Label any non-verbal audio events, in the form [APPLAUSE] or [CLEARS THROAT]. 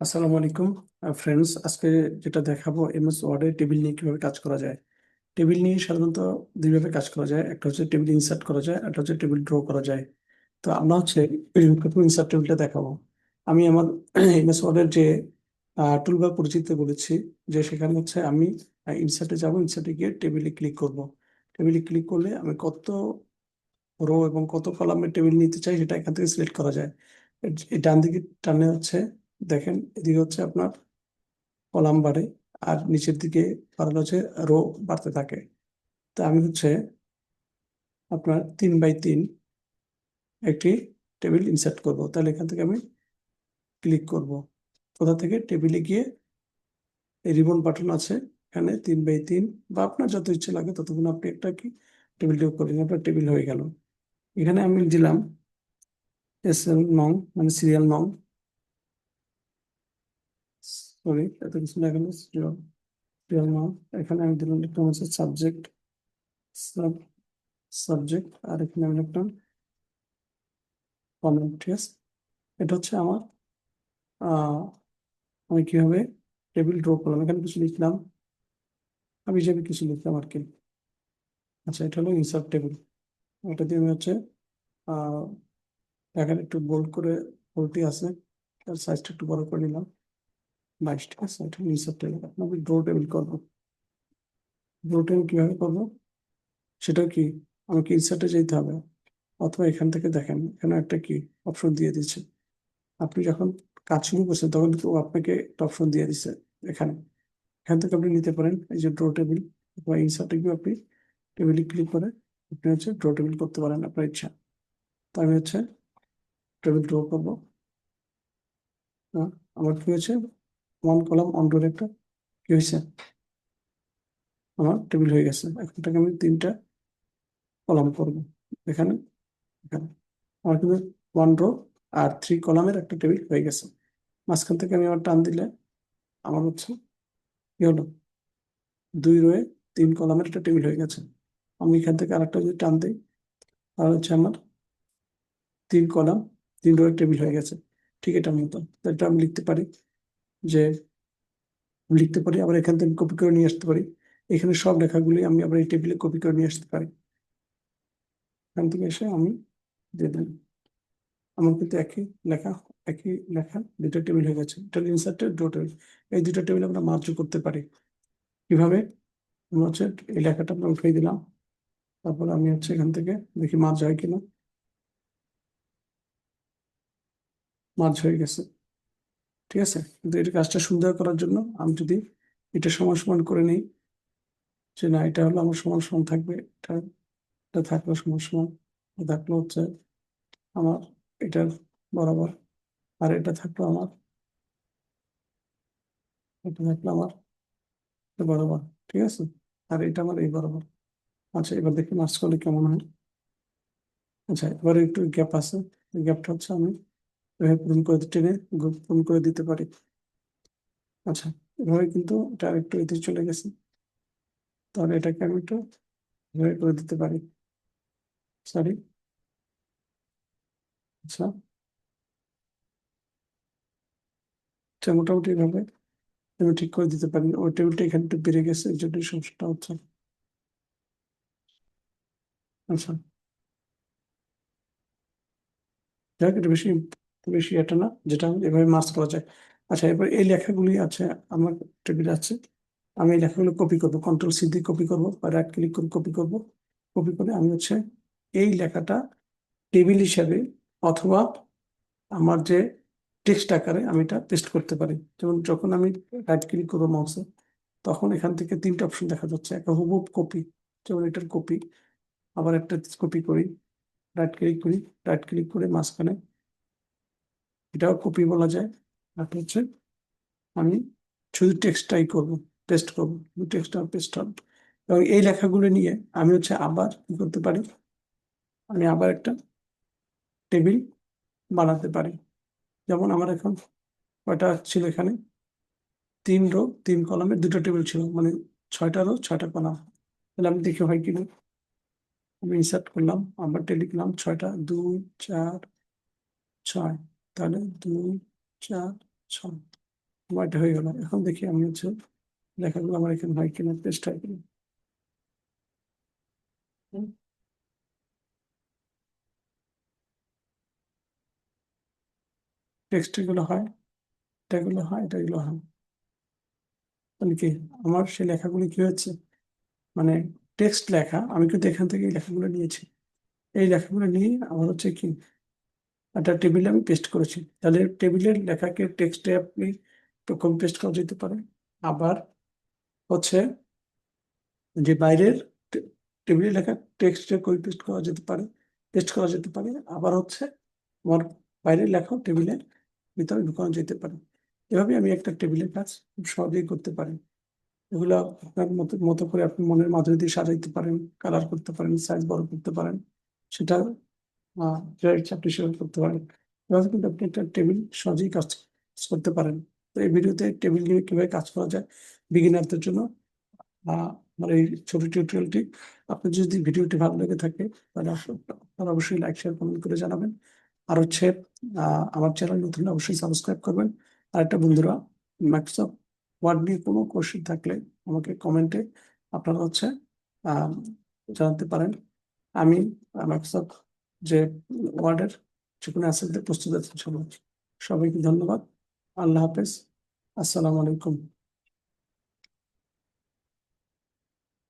আসসালামু আলাইকুম ফ্রেন্ডস আজকে যেটা দেখাবো এমএস ওয়ার্ডে টেবিল নিয়ে কীভাবে কাজ করা যায়। টেবিল নিয়ে সাধারণত দুইভাবে কাজ করা যায়, একটা হচ্ছে টেবিল ইনসার্ট করা যায় একটা হচ্ছে টেবিল ড্র করা যায়। তো আমরা হচ্ছে প্রথম ইনসার্ট টেবিলটা দেখাবো। আমি আমার [CLEARS THROAT] এমএস ওয়ার্ডের যে টুল বা পরিচিত বলেছি, যে সেখানে হচ্ছে আমি ইনসার্টে যাব ইনসার্টে গিয়ে টেবিলে ক্লিক করব। টেবিলে ক্লিক করলে আমি কত রো এবং কত কলামের টেবিল নিতে চাই, সেটা এখান থেকে সিলেক্ট করা যায়। এই ডান দিকে টানে হচ্ছে দেখেন, এদিকে হচ্ছে আপনার কলাম বাড়ে আর নিচের দিকে বাড়ানো হচ্ছে রো বাড়তে থাকে। তা আমি হচ্ছে আপনার তিন বাই তিন একটি টেবিল ইনসার্ট করব। তাহলে এখান থেকে আমি ক্লিক করব। কোথা থেকে? টেবিলে গিয়ে এই রিবন বাটন আছে, এখানে তিন বাই তিন বা আপনার যত ইচ্ছে লাগে ততক্ষণ আপনি একটা কি টেবিল করলেন, আপনার টেবিল হয়ে গেল। এখানে আমি দিলাম এস এল নং মানে সিরিয়াল নং সরি এত কিছু লেখা নেই সিরিয়াল নং। এখানে আমি দিলাম লিখলাম হচ্ছে সাবজেক্ট সাব সাবজেক্ট আর এখানে আমি লিখলাম কমেন্ট ঠিক আছে? এটা হচ্ছে আমার আমি কীভাবে টেবিল ড্র করলাম? এখানে কিছু লিখলাম। আমি হিসেবে কিছু লিখলাম আর কি। আচ্ছা এটা হলো ইনসার্ট টেবিল এটা দিয়ে আমি হচ্ছে এখানে একটু বোল্ড করে বোল্ডটি আছে। তার সাইজটা একটু বড় করে নিলাম। বাইশ ঠিক আছে এটা ইনসার্ট টেবিল আপনাকে ড্র টেবিল করব ড্র টেবিল কীভাবে করব সেটা কি? আমাকে ইনসার্টে যেতে হবে, অথবা এখান থেকে দেখেন, এখানে একটা কি অপশন দিয়ে দিচ্ছে। আপনি যখন কাজ শুরু করছেন, তখন কিন্তু আপনাকে একটা অপশন দিয়ে দিচ্ছে, এখানে। এখান থেকে আপনি নিতে পারেন, এই যে ড্র টেবিল অথবা ইনসার্টে গিয়ে আপনি টেবিলে ক্লিক করে আপনি হচ্ছে ড্র টেবিল করতে পারেন আপনার ইচ্ছা। তো আমি হচ্ছে টেবিল ড্র করব। আমার কি হয়েছে? ওয়ান কলাম অন ডোর একটা, কি হয়েছে আমার টেবিল হয়ে গেছে। এখন থেকে আমি তিনটা কলাম করব। এখানে এখানে। আমার কিন্তু ওয়ান রো আর থ্রি কলামের একটা টেবিল হয়ে গেছে। মাঝখান থেকে আমি আবার টান দিলে আমার হচ্ছে কি হলো? দুই রোয়ে তিন কলামের একটা টেবিল হয়ে গেছে। আমি এখান থেকে আরেকটা যদি টান দিই, তাহলে হচ্ছে আমার তিন কলাম তিন রোয়ের টেবিল হয়ে গেছে। ঠিক এটার মতো এটা আমি লিখতে পারি। যে লিখতে পারি, আবার এখান থেকে কপি করে নিয়ে আসতে পারি। এখানে সব লেখাগুলি আমি আবার এই টেবিলে কপি করে নিয়ে আসতে পারি। এখান থেকে এসে আমি দিয়ে আমার কিন্তু একই লেখা একই লেখা দুটো টেবিল হয়ে গেছে। এটা ইনসার্টেড এই দুটো টেবিল আমরা মার্জ করতে পারি। কীভাবে? হচ্ছে এই লেখাটা আমরা উঠিয়ে দিলাম। তারপর আমি হচ্ছে এখান থেকে দেখি মার্জ হয় কিনা। মার্জ হয়ে গেছে। ঠিক আছে? কিন্তু এটা কাজটা সুন্দর করার জন্য আমি যদি এটা সমান সমান করে নিই, যে না, এটা হলো আমার সমান সমান থাকবে, এটা এটা থাকল সমান সমান থাকল হচ্ছে আমার, এটার বরাবর, আর এটা থাকল আমার, এটা থাকল আমার বরাবর, ঠিক আছে? আর এটা আমার এই বরাবর। আচ্ছা এবার দেখি মার্চ করলে কেমন হয়? আচ্ছা এবারে একটু গ্যাপ আছে গ্যাপটা হচ্ছে আমি পূরণ করে টেনে পূরণ করে দিতে পারি। আচ্ছা এভাবে কিন্তু এটা একটু এতে চলে গেছে। তাহলে এটাকে আমি একটু এভাবে করে দিতে পারি। সরি আচ্ছা। আচ্ছা মোটামুটি এভাবে আমি ঠিক করে দিতে পারি। ওই টেবিলটা এখানে একটু বেড়ে গেছে, এই জন্য সমস্যাটা হচ্ছে। আচ্ছা। যাক, এটা বেশি বেশি এটা না, যেটা এভাবে মার্চ করা যায়। আচ্ছা এবার এই লেখাগুলি আছে আমার টেবিল আছে। আমি এই লেখাগুলো কপি করব কন্ট্রোল সি দিয়ে কপি করব বা রাইট ক্লিক করে কপি করব। কপি করে আমি হচ্ছে এই লেখাটা টেবিল হিসাবে অথবা আমার যে টেক্সট আকারে আমি এটা পেস্ট করতে পারি। যেমন যখন আমি রাইট ক্লিক করব মাউসে তখন এখান থেকে তিনটা অপশন দেখা যাচ্ছে। একটা হুবহুব কপি যেমন এটার কপি আবার একটা কপি করি রাইট ক্লিক করি রাইট ক্লিক করে মাঝখানে এটাও কপি বলা যায়। আর হচ্ছে আমি শুধু টেক্সটটাই করব পেস্ট করব টেক্সট আর পেস্ট হবে। এবং এই লেখাগুলো নিয়ে আমি হচ্ছে আবার কি করতে পারি? আমি আবার একটা টেবিল বানাতে পারি। যেমন আমার এখন কয়টা ছিল এখানে? তিন রো তিন কলামের দুটো টেবিল ছিল। মানে ছয়টা রো ছয়টা কলাম তাহলে আমি দেখি হয় কিনা? আমি ইনসার্ট করলাম, আবার লিখলাম, ছয়টা, দুই, চার, ছয়। তাহলে দুই চার, ছয়। এটা হয়ে গেল। এখন দেখি আমি হচ্ছে লেখাগুলো আমার এখানে হয় কিনা হয় কিনা। টেক্সট এগুলো হয়, এটাগুলো হয় এটাগুলো হয়। তাহলে কি, আমার সেই লেখাগুলি কি হচ্ছে? মানে টেক্সট লেখা, আমি কিন্তু এখান থেকে এই লেখাগুলো নিয়েছি। এই লেখাগুলো নিয়ে আমার হচ্ছে কি একটা টেবিলে আমি পেস্ট করেছি। তাহলে টেবিলের লেখাকে টেক্সটে আপনি কপি পেস্ট করা যেতে পারে আবার হচ্ছে যে বাইরের টেবিলে লেখা টেক্সটে কপি পেস্ট করা যেতে পারে পেস্ট করা যেতে পারে। আবার হচ্ছে আমার বাইরের লেখাও টেবিলের ভিতরে ঢুকানো যেতে পারে। এভাবে আমি একটা টেবিলের কাজ খুব সহজেই করতে পারি। এগুলো আপনার মতো মতো করে আপনি মনের মাধুরী দিয়ে সাজাইতে পারেন কালার করতে পারেন সাইজ বড় করতে পারেন। সেটা ইচ্ছা আপনি সেভাবে করতে পারেন। এভাবে কিন্তু আপনি একটা টেবিল সহজেই কাজ করতে পারেন। তো এই ভিডিওতে টেবিল নিয়ে কীভাবে কাজ করা যায় বিগিনারদের জন্য আমার এই ছোট টিউটোরিয়ালটি আপনার যদি ভিডিওটি ভালো লেগে থাকে, তাহলে আপনারা অবশ্যই লাইক শেয়ার কমেন্ট করে জানাবেন। আর হচ্ছে আমার চ্যানেল নতুন অবশ্যই সাবস্ক্রাইব করবেন। আর একটা বন্ধুরা মাইক্রোসফট ওয়ার্ড নিয়ে কোনো কোশ্চেন থাকলে আমাকে কমেন্টে আপনারা হচ্ছে জানাতে পারেন। আমি মাইক্রোসফট যে ওয়ার্ডের যে কোনো প্রস্তুত আছেন সবাই। সবাইকে ধন্যবাদ। আল্লাহ হাফেজ। আসসালামু আলাইকুম।